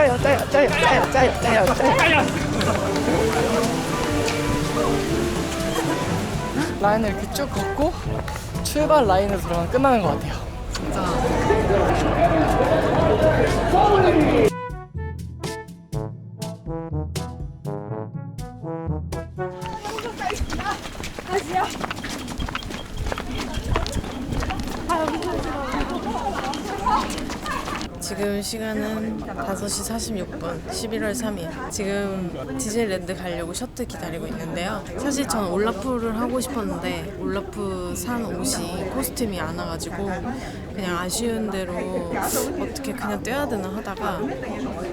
짜요 짜요 짜요 짜요 짜요 짜요 짜요. 라인을 이렇게 쭉 걷고 출발 라인으로 들어가면 끝나는 것 같아요. 진짜. 지금 시간은 5시 46분 11월 3일. 지금 디즈니랜드 가려고 셔틀 기다리고 있는데요. 사실 전 올라프를 하고 싶었는데 올라프 산 옷이 코스튬이 안 와가지고 그냥 아쉬운 대로 어떻게 그냥 떼야 되나 하다가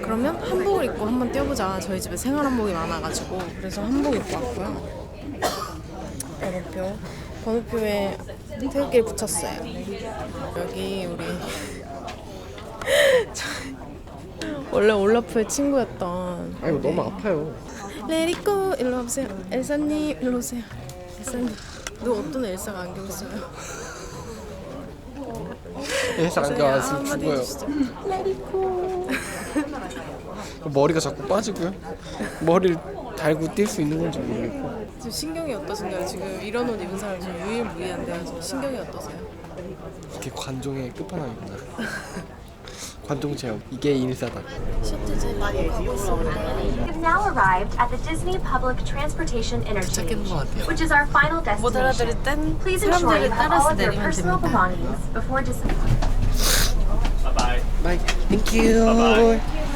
그러면 한복을 입고 한번 떼어보자. 저희 집에 생활 한복이 많아가지고 그래서 한복 입고 왔고요. 번호표. 번호표에 태극기를 붙였어요. 여기 우리 원래 올라프의 친구였던. 아 이거 너무 아파요. 레리코 일로 와보세요. 엘사님 일로 오세요. 엘사님 너 어떤 엘사가 안경 써요? 아, 안 쓰면 한마디 죽어요. 해주시죠. 머리가 자꾸 빠지고요. 머리를 달고 뛸 수 있는 건지 모르겠고. 지금 신경이 어떠신가요? 지금 이런 옷 입은 사람 지금 유일무이한데요. 지금 신경이 어떠세요? 이게 관종의 끝판왕이구나 We've now arrived at the Disney Public Transportation Interchange, which is our final destination. Please ensure you all of your personal belongings before disembarking. Bye bye. Bye. Thank you. Bye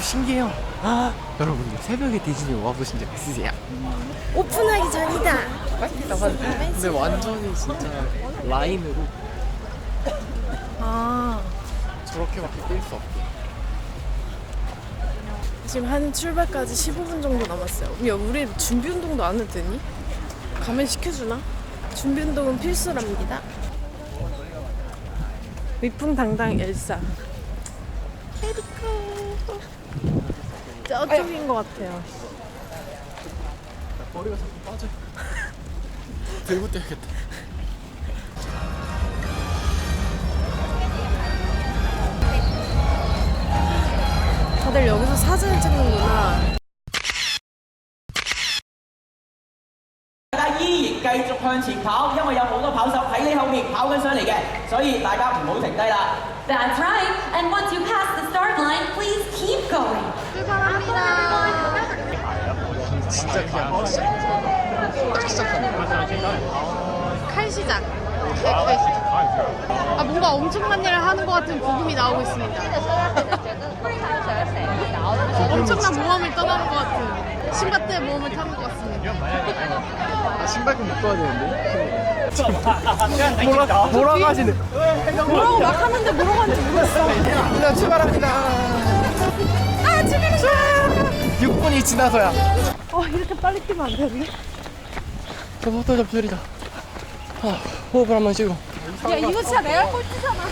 신기해요. 아 여러분들 새벽에 디즈니 와보신 적 있으세요? 오픈하기 전이다 근데 완전히 진짜 라인으로 아 저렇게밖에 뛸수 없게 지금 한 출발까지 15분 정도 남았어요. 야, 우리 준비 운동도 안 해도 되니? 가면 시켜주나? 준비 운동은 필수랍니다. 위풍당당 엘사. 에리코. 저쪽인 것 같아요. 머리가 자꾸 빠져 들고 뛰어야겠다 다들 여기서 사진을 찍는구나. 大家依然繼續向前跑，因為有好多跑手喺你後面跑緊上嚟嘅，所以大家唔好停低啦。 That's right. And once you 진짜 그냥 딱 시작하네 칼시작. 칼시작. 아 뭔가 엄청난 일을 하는 것 같은 부금이 나오고 있습니다. 엄청난 모험을 떠나는 것 같은 신밧드의 모험을 타는 것 같습니다. 아, 신발끈 묶어야 되는데 뭐라, 뭐라고 하시네 뭐라고 막 하는데 뭐라고 하는지 모르겠어. 일단 출발합니다 아 출발했어 6분이 지나서야 어 이렇게 빨리 뛰면 안 되는데? 저 속도 좀 줄이자 아, 호흡을 한번 쉬고 야 이거 진짜 레알 꼴찌잖아.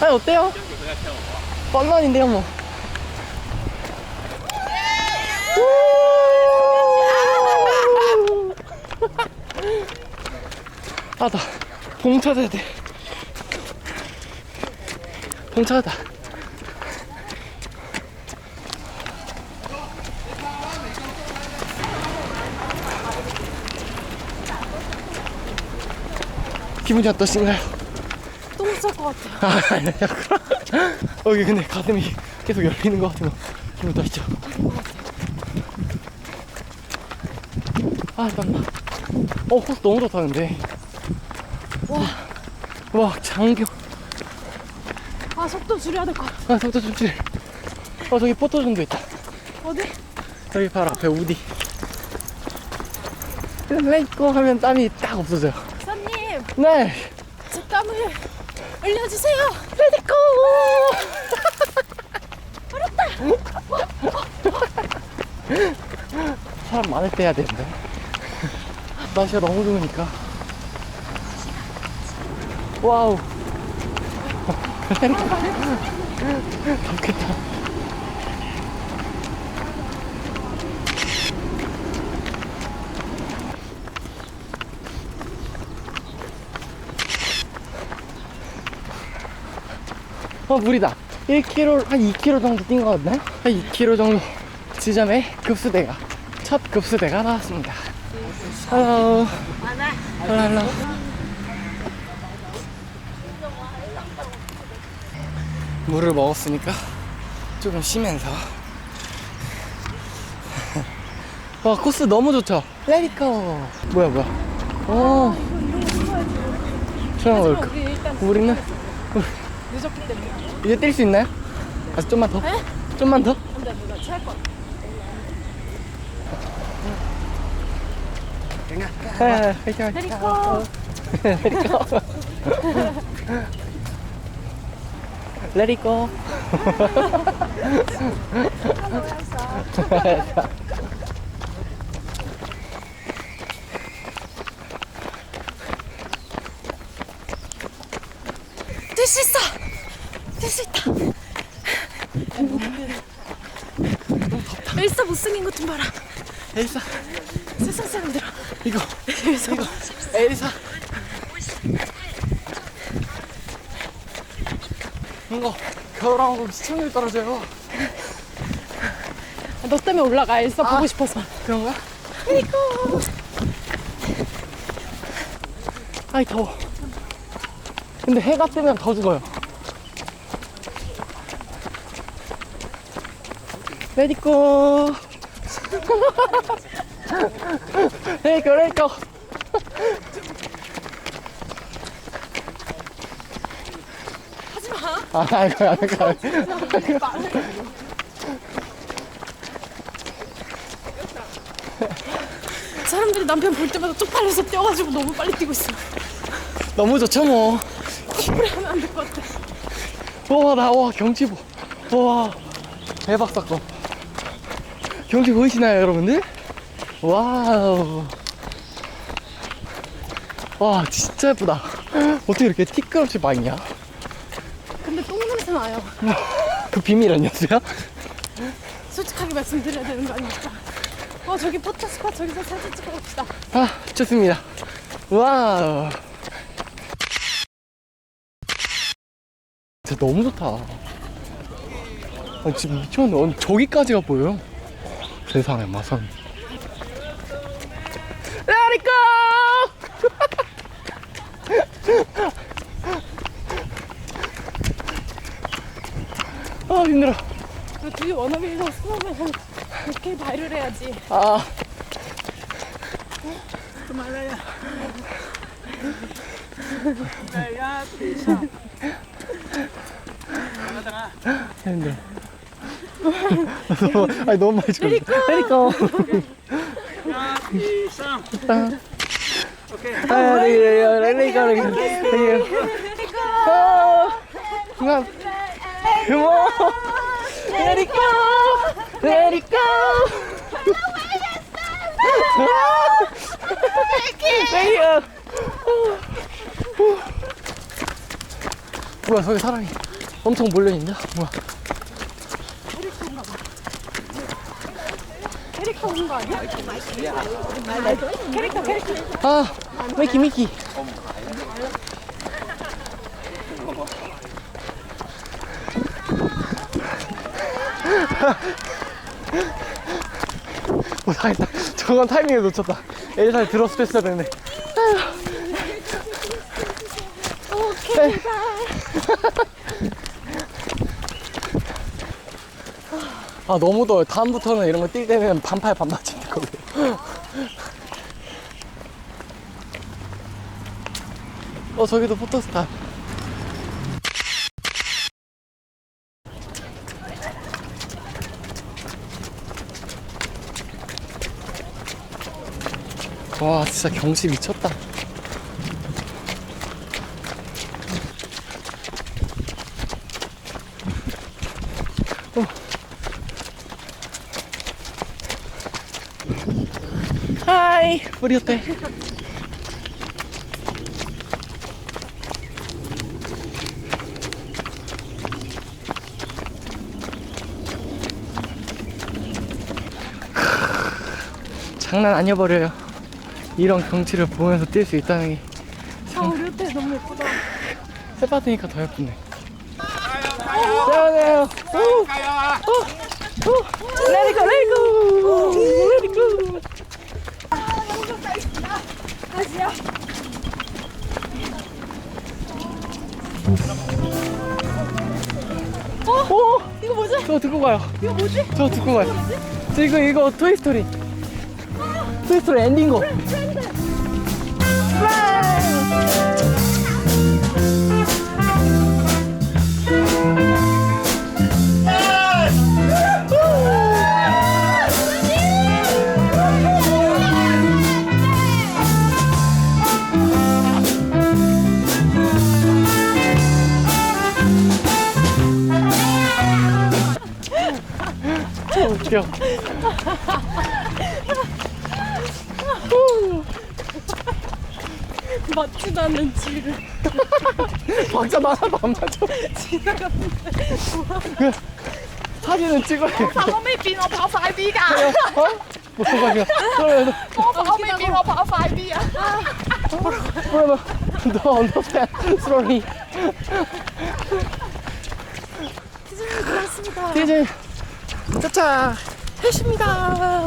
아니 어때요? 뻔뻔인데요 뭐 아 나 봉쳐야 돼 봉쳐야다 기분이 어떠신가요? 똥 쌀 것 같아요. 아, 아니야. 어, 여기 근데 가슴이 계속 열리는 것 같은 기분 나시죠? 아, 땀나. 어, 코스 너무 좋다는데. 와. 와, 장경. 아 속도 줄여야 될 것 같아. 아, 속도 좀 줄여. 어, 저기 포토존도 있다. 어디? 여기 바로 앞에 우디. 레이고 하면 땀이 딱 없어져요. 네. 제 땀을 흘려주세요. 레디고! 사람 많을 때 해야 되는데. 날씨가 너무 좋으니까. 와우. 덥겠다. 어 물이다. 1km 한 2km 정도 뛴 것 같나요? 한 2km 정도 지점에 급수대가 첫 급수대가 나왔습니다. 헬로. 헬로 헬로. 물을 먹었으니까 조금 쉬면서. 와 코스 너무 좋죠? 레디코 뭐야 뭐야? 어. 저랑 올까 우리는 늦었기 때문에. 이제 뛸 수 있나요? 아직 좀만 더? 좀만 더? 근데 누가 체할 것 같아. 아, 화이팅 화이팅 레디코. Let it go. 뛸 수 있어. 뛸 수 있다. 엘사 못생긴 것 좀 봐라. 엘사, 세상 사람들. 이거, 이거, 엘사. 이거 겨울왕국 시청률 떨어져요. 너 때문에 올라가. 엘사 보고 싶어서. 그런가? 아이 더워. 근데 해가 뜨면 더 죽어요. 레디고. 레디고. 하지마. 아, 아이고, 아이고, 아이고. 사람들이 남편 볼 때마다 쪽팔려서 뛰어가지고 너무 빨리 뛰고 있어. 너무 좋죠 뭐. 오래 하면 안 될 것 같아. 와, 나, 와, 경치 보. 와, 대박 사건. 경치 보이시나요, 여러분들? 와우. 와, 진짜 예쁘다. 어떻게 이렇게 티끌없이 많이냐? 근데 똥 냄새 나요. 그 비밀 아니었어요? 솔직하게 말씀드려야 되는 거 아닙니까? 어 저기 포토 스팟 저기서 사진 찍어 봅시다. 아, 좋습니다. 와우. 진짜 너무 좋다. 아, 지금 미쳤네. 아니, 저기까지가 보여요. 세상에, 마선. Let it go! 아, 힘들어. 그 뒤에 워너비에서 숨으면 이렇게 바이를 해야지. 아. 힘들어. 아니 너무 많이 죽었어. 레리코. 땅. 아, 레리코, 레리코, 레리코, 레리코. 아, 그만. 그만. 레리코, 레리코. 레리코. 뭐야, 저기 사람이 엄청 몰려있냐? 뭐야. 캐릭터 오는 거 아니야? 캐릭터 캐릭터. 아, 미키, 미키. 오, 당했다. 저건 타이밍을 놓쳤다. 엘사를 들었을 때 했어야 되는데. 오케이. 아, 너무 더워요. 다음부터는 이런 거 뛸 때는 반팔 반바지 입을 거고요. 어 저기도 포토스타 와 진짜 경치 미쳤다 하이 우리 어때? 장난 아니어버려요. 이런 경치를 보면서 뛸 수 있다는 게아 우리 호텔 너무 예쁘다. 해받으니까 더 예쁘네. 안녕하세요. 오, 오, 오. 레디고, 레디고, 레디고. 어? 이거 뭐지? 저 듣고 가요. 이거 뭐지? 저 듣고 가요. 저 이거 이거 토이스토리. 토이스토리 엔딩곡. 맞지도 않는 지를. 박자 나 하나도 안 맞아. 사진은 찍어야 돼. 我未變，我跑快啲㗎。 어? 뭐가 이거? 그러면 我未變，我跑快啲啊！ 그러면 너 언더팬 스토리. 디즈니 고맙습니다. 디즈니 짜차 해십니다.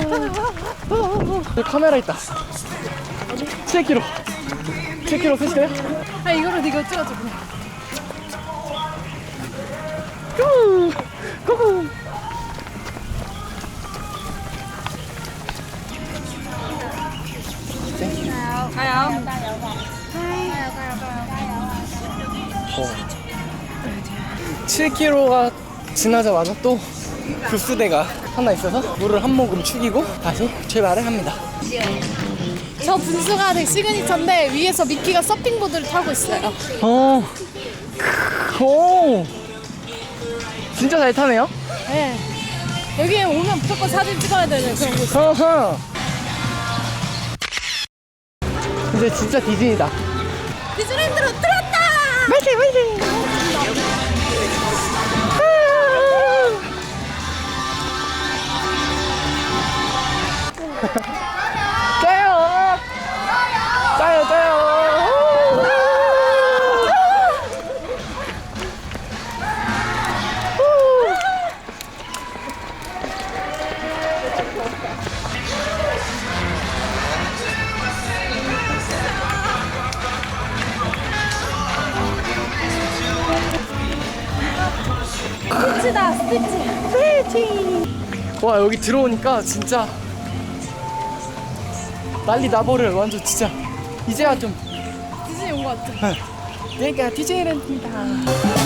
여기 카메라 있다. 7kg. 7kg 끝이에요? 아 이거로 이거 찍어줘 그냥. 고! 고고! 어. 7km가 지나자마자 또 급수대가 하나 있어서 물을 한 모금 축이고 다시 출발을 합니다. 저 분수가 되게 시그니처인데 위에서 미키가 서핑보드를 타고 있어요. 어, 오, 진짜 잘 타네요. 네. 여기에 오면 무조건 사진 찍어야 되는 그런 곳. 어허. 이제 진짜 디즈니다. 디즈니랜드로 들었다! 화이팅, 화이팅! 짜 와, 여기 들어오니까 진짜 난리 나버려요. 완전 진짜. 이제야 좀. 디즈니 온 것 같아. 여기가 디즈니랜드입니다.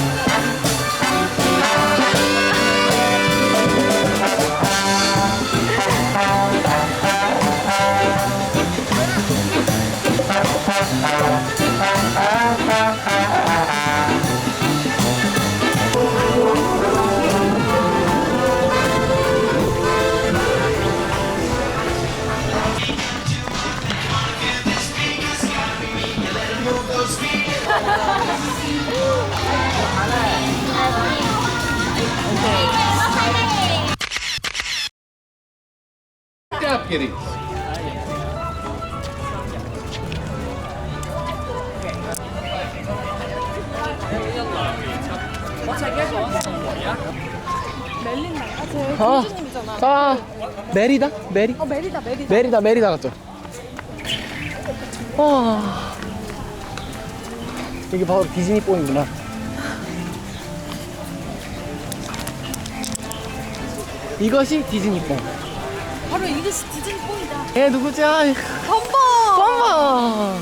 멜린다. 아, 쟤 아, 공주님이잖아. 아, 메리다? 메리? 어 메리다 메리다. 메리다, 메리다 같죠? 와. 이게 바로 디즈니 뽕이구나. 이것이 디즈니 뽕. 바로 이것이 디즈니 뽕이다. 얘 누구지? 아, 범버. 엄마!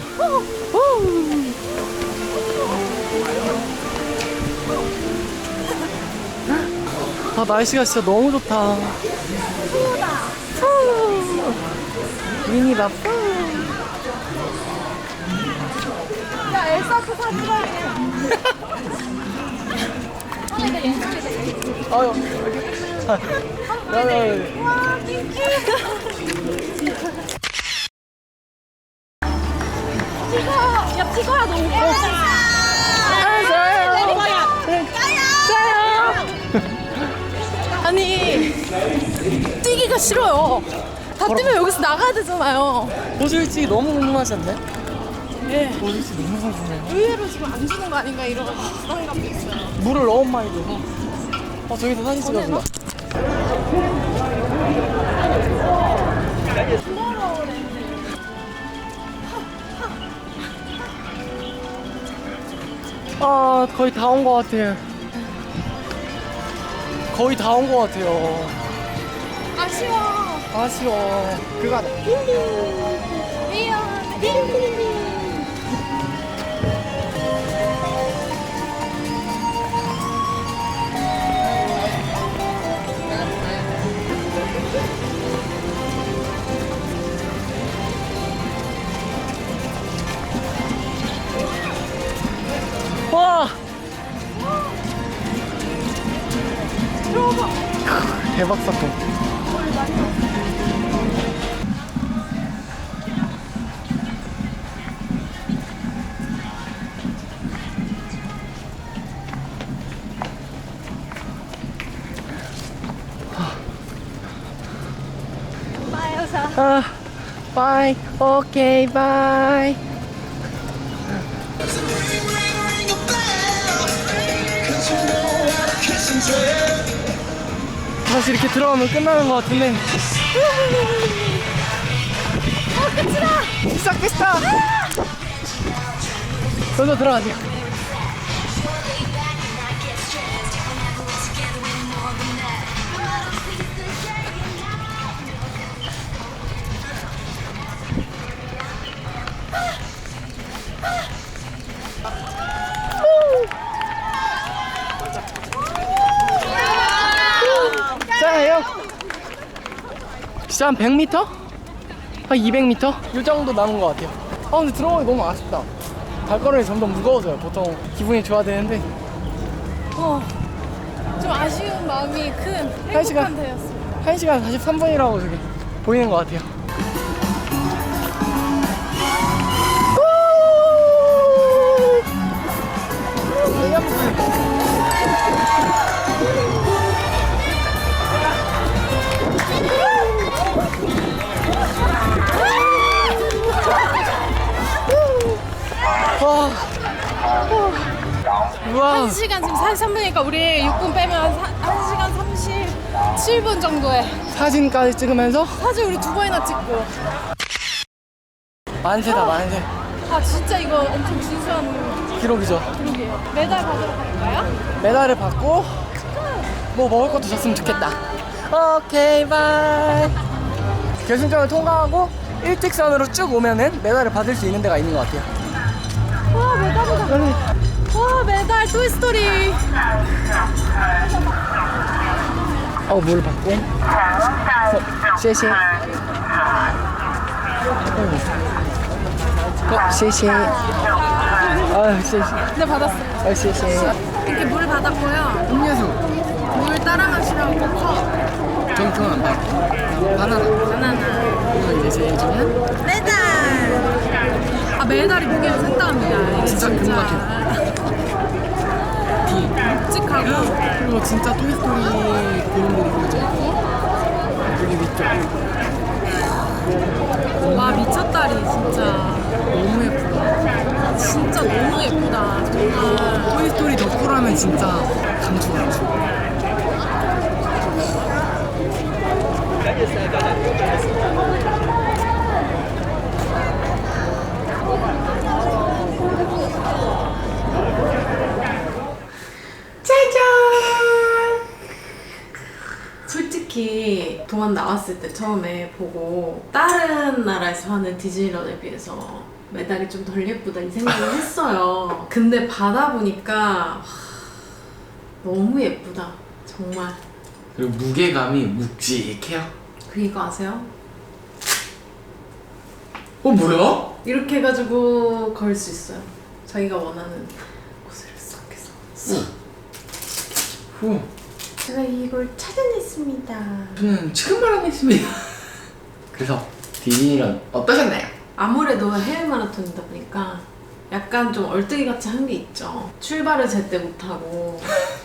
아, 날씨가 진짜 너무 좋다. 미니다. 야 엘사도 사주라. 아유, 자, 야, 야, 야. 와 띵키. 티거. 야 티거야 너 오빠. 아니 뛰기가 싫어요. 다 뛰면 여기서 나가야 되잖아요. 어, 솔직히 너무 궁금하지 않나요? 예. 오죽지 너무 상큼해요. 의외로 지금 안 주는 거 아닌가 이런 불안감도 있어요. 물을 너무 많이 줘서. 어, 저기서 사진 찍어준다. 아, 거의 다 온 것 같아요. 거의 다 온 것 같아요. 아쉬워. 아쉬워. 그거 하자. 미안. 와! 바이. 오케이, 바이. 다시 이렇게 들어가면 끝나는 것 같은데. 어, 끝이다! 시작했다! 저도 들어가세요. 진짜 한 100m? 한 200m? 이 정도 남은 것 같아요. 아, 근데 들어가기 너무 아쉽다. 발걸음이 점점 무거워져요. 보통 기분이 좋아야 되는데. 어. 좀 아쉬운 마음이 큰 한 시간. 행복한 대였어요. 1시간 43분이라고 저기 보이는 것 같아요. 와. 우와. 1시간 지금 43분이니까 우리 6분 빼면 1시간 37분 정도에. 사진까지 찍으면서? 사실 우리 두 번이나 찍고. 만세다 만세. 아 진짜 이거 엄청 진수한 기록이죠. 기록이에요. 메달 받으러 갈까요? 메달을 받고 뭐 먹을 것도 줬으면 좋겠다. 오케이 바이. 결승점을 통과하고 일직선으로 쭉 오면은 메달을 받을 수 있는 데가 있는 것 같아요. 와 와 메달 토이스토리 어, 물 받고. 어, 쉐쉐. 어, 쉐쉐. 아, 쉐쉐. 네 받았어 아, 쉐쉐. 이렇게 물 받았고요 음료수. 물 따라 마시라고 컵 저기 그건 안. 바나나. 바나나 이거 이제 제일 중요한. 메달 아 무게가 상당합니다 이게 진짜 금같 비. 묵직하고 그리고 진짜 토이스토리 그림들이 그려져 있고. 여기 위쪽. 와 미쳤다리 진짜 너무 예쁘다. 진짜 너무 예쁘다 정말 토이스토리 덕후라면 진짜 감투. 솔직히 동안 나왔을 때 처음에 보고 다른 나라에서 하는 디즈니런에 비해서 메달이 좀 덜 예쁘다 이 생각을 했어요. 근데 받아보니까 와, 너무 예쁘다. 정말. 그리고 무게감이 묵직해요. 그 이거 아세요? 어, 뭐야? 이렇게 해가지고 걸 수 있어요. 자기가 원하는 곳을 싹 해서. 후. 제가 이걸 찾아냈습니다. 저는 지금 말하겠습니다. 그래서 디즈니런 어떠셨나요? 아무래도 해외 마라톤이다 보니까 약간 좀 얼뜨기 같이 한 게 있죠. 출발을 제때 못하고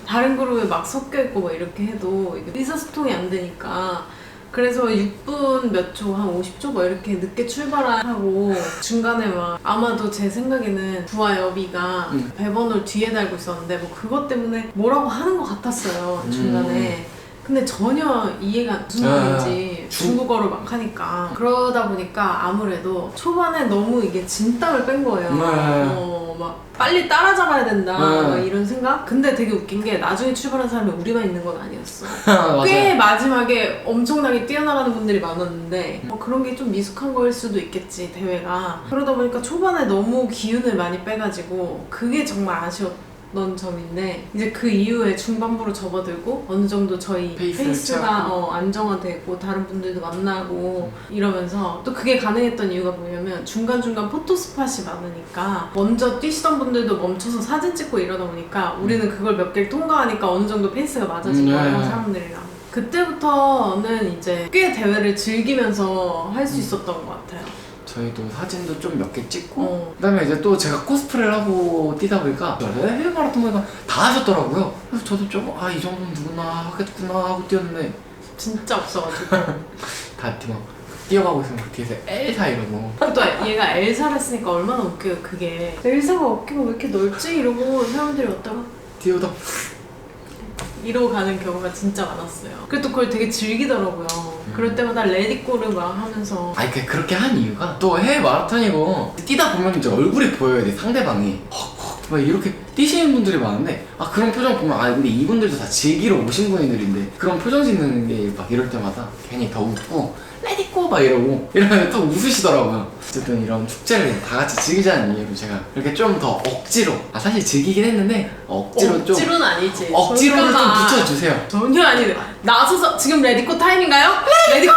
다른 그룹에 막 섞여 있고 막 이렇게 해도 이게 의사소통이 안 되니까 그래서 6분 몇 초, 한 50초 뭐 이렇게 늦게 출발하고 중간에 막 아마도 제 생각에는 부하 여비가 음. 배번호를 뒤에 달고 있었는데 뭐 그것 때문에 뭐라고 하는 것 같았어요 중간에. 근데 전혀 이해가 무슨 아, 말인지 중- 중국어를 막 하니까 그러다 보니까 아무래도 초반에 너무 이게 진땀을 뺀 거예요. 네. 어, 막 빨리 따라잡아야 된다 네. 막 이런 생각. 근데 되게 웃긴 게 나중에 출발한 사람이 우리만 있는 건 아니었어. 맞아요. 꽤 마지막에 엄청나게 뛰어나가는 분들이 많았는데 뭐 그런 게 좀 미숙한 거일 수도 있겠지 대회가 그러다 보니까 초반에 너무 기운을 많이 빼가지고 그게 정말 아쉬웠던 점인데 이제 그 이후에 중반부로 접어들고 어느 정도 저희 페이스가. 어, 안정화되고 다른 분들도 만나고 이러면서 또 그게 가능했던 이유가 뭐냐면 중간중간 포토 스팟이 많으니까 먼저 뛰시던 분들도 멈춰서 사진 찍고 이러다 보니까 우리는 그걸 몇 개를 통과하니까 어느 정도 페이스가 맞아진 음, 거예요 네. 사람들이랑. 그때부터는 이제 꽤 대회를 즐기면서 할 수 있었던 것 같아요 저희도 사진도 좀 몇 개 찍고 어. 그다음에 이제 또 제가 코스프레를 하고 뛰다 보니까 해외 마라톤 보니까 다 하셨더라고요. 그래서 저도 좀 아 이 정도는 누구나 하겠구나 하고 뛰었는데 진짜 없어가지고. 다막 뛰어가고 있으면 막 뒤에서 엘사 이러고 또 얘가 엘사를 했으니까 얼마나 웃겨요 그게. 엘사가 어깨가 왜 이렇게 넓지? 이러고 사람들이 왔다가 뛰어다. 이러고 가는 경우가 진짜 많았어요. 그래도 그걸 되게 즐기더라고요 그럴 때마다 레디꼬를 막 하면서. 아니 그 그렇게 한 이유가 또 해외 마라톤이고 뛰다 보면 이제 얼굴이 보여야 돼 상대방이. 헉헉 막 이렇게 뛰시는 분들이 많은데 아 그런 표정 보면 아 근데 이분들도 다 즐기러 오신 분들인데 그런 표정 짓는 게 막 이럴 때마다 괜히 더 웃고 레디고! 막 이러고 이러면 또 웃으시더라고요. 어쨌든 이런 축제를 다 같이 즐기자는 이유로 제가 이렇게 좀 더 억지로 아 사실 즐기긴 했는데 억지로 좀 억지로는 아니지. 억지로를 좀 잠깐만. 붙여주세요. 전혀 아니네 나서서 지금 레디코 타임인가요? 레디코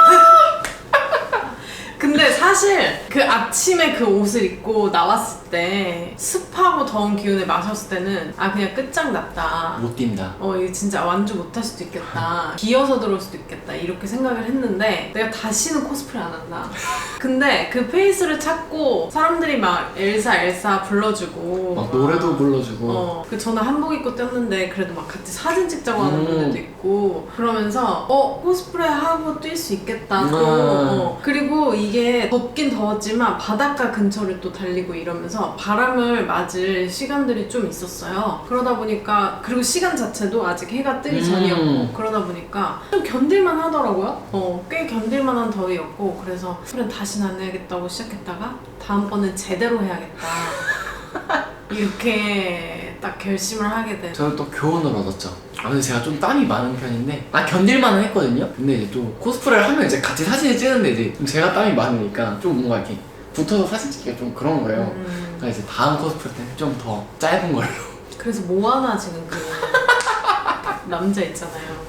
근데 사실 그 아침에 그 옷을 입고 나왔을 때 습하고 더운 기운을 마셨을 때는 아 그냥 끝장났다. 못 뛴다. 어 이거 진짜 완주 못할 수도 있겠다. 기어서 들어올 수도 있겠다. 이렇게 생각을 했는데 내가 다시는 코스프레 안 한다. 근데 그 페이스를 찾고 사람들이 막 엘사 엘사 불러주고 막 노래도 불러주고. 어, 그 저는 한복 입고 뛰었는데 그래도 막 같이 사진 찍자고 하는 음. 분들도 있고 그러면서 어 코스프레 하고 뛸 수 있겠다. 또 음. 어. 그리고 이게 덥긴 더웠지만 바닷가 근처를 또 달리고 이러면서 바람을 맞을 시간들이 좀 있었어요 그러다 보니까 그리고 시간 자체도 아직 해가 뜨기 음. 전이었고 그러다 보니까 좀 견딜만 하더라고요 어, 꽤 견딜만한 더위였고 그래서 그래 다시는 안 해야겠다고 시작했다가 다음번엔 제대로 해야겠다 이렇게 딱 결심을 하게 돼. 저는 또 교훈을 얻었죠. 아 근데 제가 좀 땀이 많은 편인데 아 견딜만은 했거든요. 근데 이제 또 코스프레를 하면 이제 같이 사진을 찍는데 이제 좀 제가 땀이 많으니까 좀 뭔가 이렇게 붙어서 사진 찍기가 좀 그런 거예요. 음, 그러니까 이제 다음 코스프레 때는 좀 더 짧은 걸로. 그래서 모아나 지금 그 남자 있잖아요.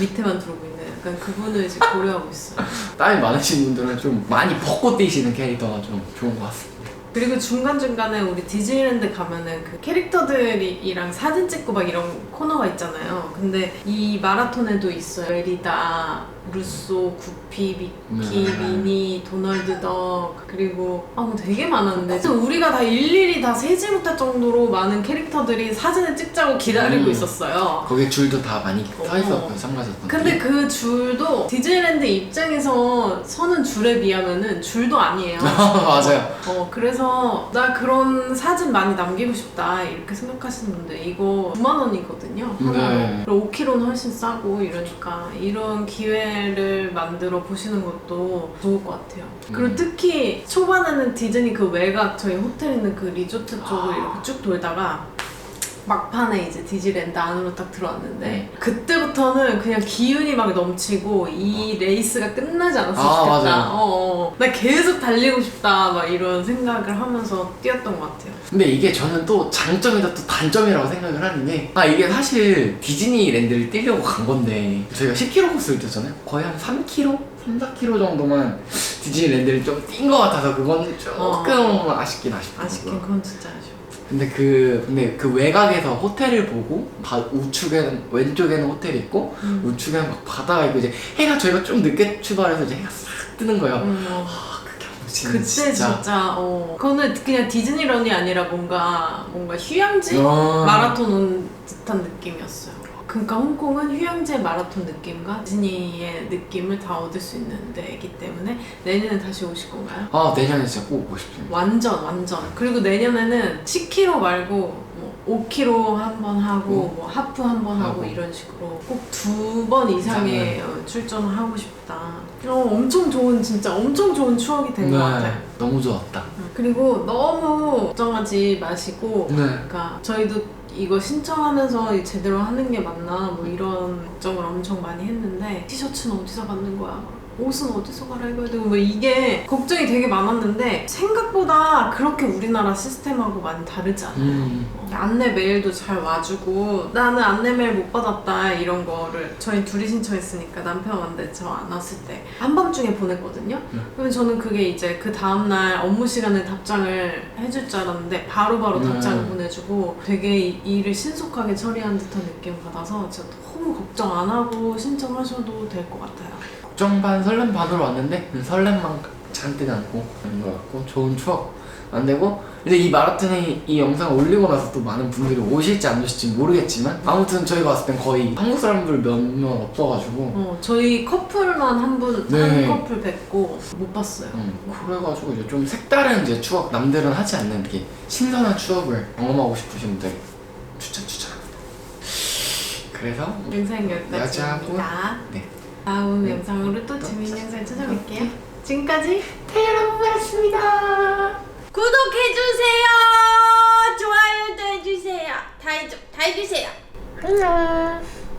밑에만 두르고 있는 약간 그분을 지금 고려하고 있어요. 땀이 많으신 분들은 좀 많이 벗고 뛰시는 캐릭터가 좀 좋은 것 같습니다. 그리고 중간중간에 우리 디즈니랜드 가면은 그 캐릭터들이랑 사진 찍고 막 이런 코너가 있잖아요. 근데 이 마라톤에도 있어요. 메리다, 루소, 구피, 미키, 네. 미니, 도널드 덕 그리고 아 뭐 되게 많았는데 진짜 우리가 다 일일이 다 세지 못할 정도로 많은 캐릭터들이 사진을 찍자고 기다리고 음. 있었어요. 거기 줄도 다 많이 서 있었고요, 어. 참가자분. 근데 그 줄도 디즈니랜드 입장에서 서는 줄에 비하면은 줄도 아니에요. 맞아요. 어 그래서 나 그런 사진 많이 남기고 싶다 이렇게 생각하시는 분들 이거 9만 원이거든요 하나로 네. 그리고 5kg는 훨씬 싸고 이러니까 이런 기회를 만들어 보시는 것도 좋을 것 같아요 그리고 음. 특히 초반에는 디즈니 그 외곽 저희 호텔 있는 그 리조트 쪽을 이렇게 쭉 돌다가 막판에 이제 디즈랜드 안으로 딱 들어왔는데 네. 그때부터는 그냥 기운이 막 넘치고 이 레이스가 끝나지 않았으면 아, 좋겠다. 맞아요. 어, 어. 나 계속 달리고 싶다 막 이런 생각을 하면서 뛰었던 것 같아요. 근데 이게 저는 또 장점이다 또 단점이라고 생각을 하는 게, 아, 이게 사실 디즈니랜드를 뛰려고 간 건데, 저희가 10km 코스를 뛰었잖아요? 거의 한 3km? 3, 4km 정도만 디즈니랜드를 좀 뛴 것 같아서, 그건 조금 아쉽긴 아쉽더라고요. 아쉽긴 그건 진짜 아쉬워. 근데 그, 근데 그 외곽에서 호텔을 보고, 바, 우측에는, 왼쪽에는 호텔이 있고, 음. 우측에는 막 바다가 있고, 이제 해가 저희가 좀 늦게 출발해서 이제 해가 싹 뜨는 거예요. 음, 어. 아, 그 경치는 그때 진짜, 어 그거는 그냥 디즈니런이 아니라 뭔가 뭔가 휴양지 어. 마라톤 온 듯한 느낌이었어요. 그러니까 홍콩은 휴양지 마라톤 느낌과 디즈니의 느낌을 다 얻을 수 있는 데이기 때문에 내년에 다시 오실 건가요? 아 내년에 진짜 꼭 오고 싶습니다. 완전 완전 그리고 내년에는 10km 말고 뭐 5km 한번 하고 뭐 하프 한 번 하고 하고. 이런 식으로 꼭 두 번 이상의 어, 출전을 하고 싶다. 어, 엄청 좋은 진짜 엄청 좋은 추억이 된것 같아요. 네, 너무 좋았다. 그리고 너무 걱정하지 마시고 네. 그러니까 저희도 이거 신청하면서 제대로 하는 게 맞나 뭐 이런 걱정을 엄청 많이 했는데 티셔츠는 어디서 받는 거야? 옷은 어디서 갈아입어야 되고 뭐 이게 걱정이 되게 많았는데 생각보다 그렇게 우리나라 시스템하고 많이 다르지 않아요. 음. 안내 메일도 잘 와주고 나는 안내 메일 못 받았다 이런 거를 저희 둘이 신청했으니까 남편한테 저안 왔을 때 한밤중에 보냈거든요. 그러면 저는 그게 이제 그 다음날 업무 시간에 답장을 해줄 줄 알았는데 바로바로 네. 답장을 보내주고 되게 이- 일을 신속하게 처리한 듯한 느낌 받아서 진짜 너무 걱정 안 하고 신청하셔도 될 것 같아요. 걱정 반 설렘 반으로 왔는데 그 설렘만 잔뜩 안고 있는 것 같고 좋은 추억 만들고 이제 이 마라톤에 이 영상을 올리고 나서 또 많은 분들이 오실지 안 오실지 모르겠지만 아무튼 저희가 봤을 땐 거의 한국 사람들 몇몇 없어가지고 어, 저희 커플만 한 분, 네. 한 커플 뵙고 못 봤어요. 음, 그래가지고 이제 좀 색다른 이제 추억 남들은 하지 않는 이렇게 신선한 추억을 경험하고 싶으신 분들 추천 추천합니다. 그래서 여자하고 여기까지입니다. 네 다음 네. 영상으로 또 재밌는 영상 찾아올게요. 지금까지 태연이었습니다. 구독해주세요. 좋아요도 해주세요. 다 해줘, 다 해주세요. 안녕.